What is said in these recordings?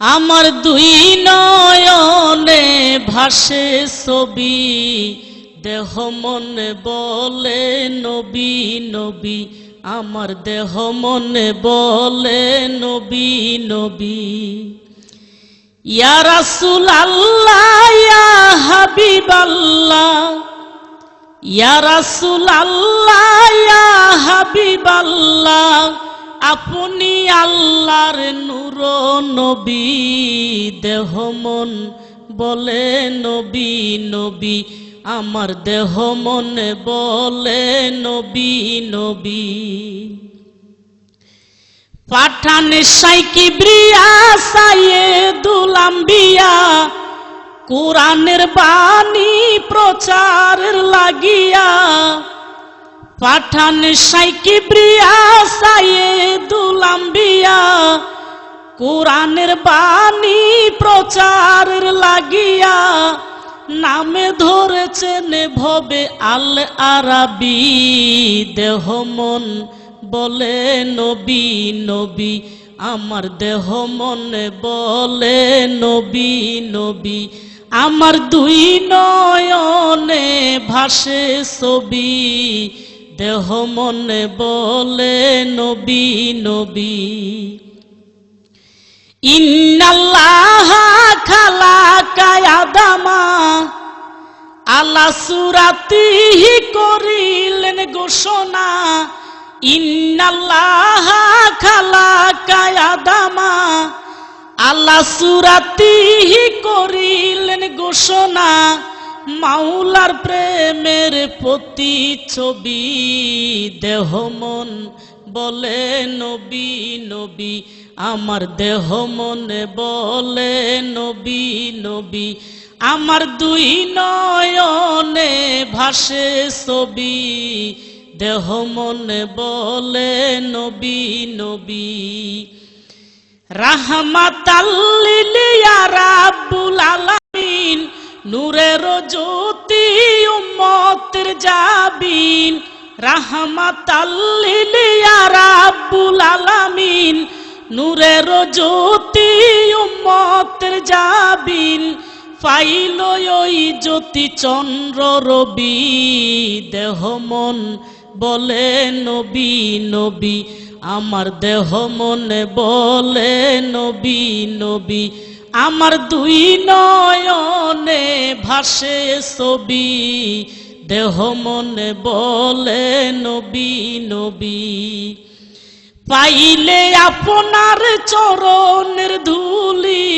আমার দুই নয়নে ভাসে ছবি, দেহ মনে বলে, নবী নবী। আমার দেহ মনে বলে, নবী নবী। ইয়া রাসূল আল্লাহ ইয়া হাবিব আল্লাহ ইয়া রাসূল আল্লাহ ইয়া হাবিব আল্লাহ আপনি আল্লাহর নূর নবী, দেহ মন বলে নবী নবী। আমার দেহ মনে বলে নবী নবী। পাঠান সাইকি ব্রিয়া সাইয়ে দুলাম্বিয়া কোরআনের বাণী প্রচারের লাগিয়া পাঠান সাইকি ব্রিয়া সাইয়ে দুলাম্বিয়া। কোরআনের বাণী প্রচারের লাগিয়া, নামে ধরেছেন ভবে আল আরাবি দেহ মন বলে নবী নবী, আমার দেহ মনে বলে নবী নবী, আমার দুই নয়নে ভাসে ছবি। দেহ মনে বলে, নবী নবী। ইন্নাল্লাহ খালাকায় আদামা, আল্লাহ সুরাতিহি করিলেন ঘোষণা। ইন্নাল্লাহ খালাকায় আদামা, আল্লাহ সুরাতিহি করিলেন ঘোষণা। মাওলার প্রেমের প্রতি ছবি, দেহ মন বলে, নবী নবী। আমার দেহ মনে বলে, নবী নবী। আমার দুই নয়নে ভাসে ছবি, দেহ মনে বলে, নবী নবী। রাহমাতাল্লিলিয়া রাব্বুল আলামিন নূরের জ্যোতি উম্মতের জাবিন রাহমাতাল্লিলিয়া রাব্বুল আলামিন। নূরের জ্যোতি উম্মতের জাবিন, ফাইল ওই জ্যোতি চন্দ্র রবি, দেহ মন বলে নবী নবী। আমার দেহ মনে বলে নবী নবী। আমার দুই নয়নে ভাসে ছবি, দেহ মনে বলে, নবী নবী। পাইলে আপনার চরণের ধুলি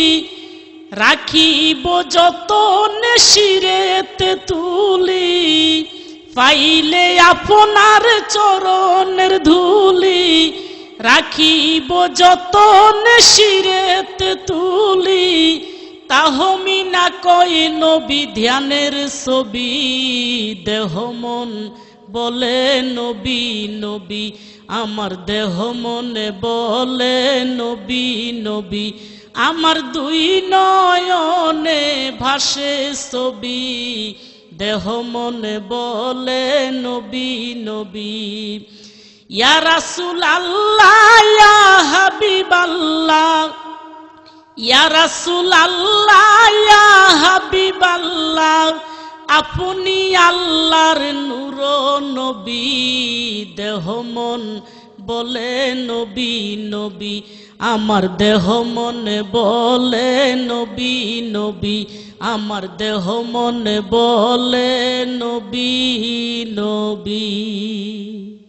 রাখিব যতন শিরেতে তুলি। পাইলে আপনার চরণের ধুলি রাখিব যতন শিরেতে তুলি, তাহমিনা কই নবী ধ্যানের ছবি, দেহ মন বলে নবী নবী আমার দেহ মনে বলে নবী নবী আমার দুই নয়নে ভাসে ছবি, দেহ মনে বলে নবী নবী ইয়া রাসূল আল্লাহ ইয়া হাবিব আল্লাহ ইয়া রাসূল আল্লাহ ইয়া হাবিব আল্লাহ আপনি আল্লাহর নূর নবী, দেহ মন বলে নবী নবী। আমার দেহ মনে বলে নবী নবী। আমার দেহ মনে বলে নবী নবী।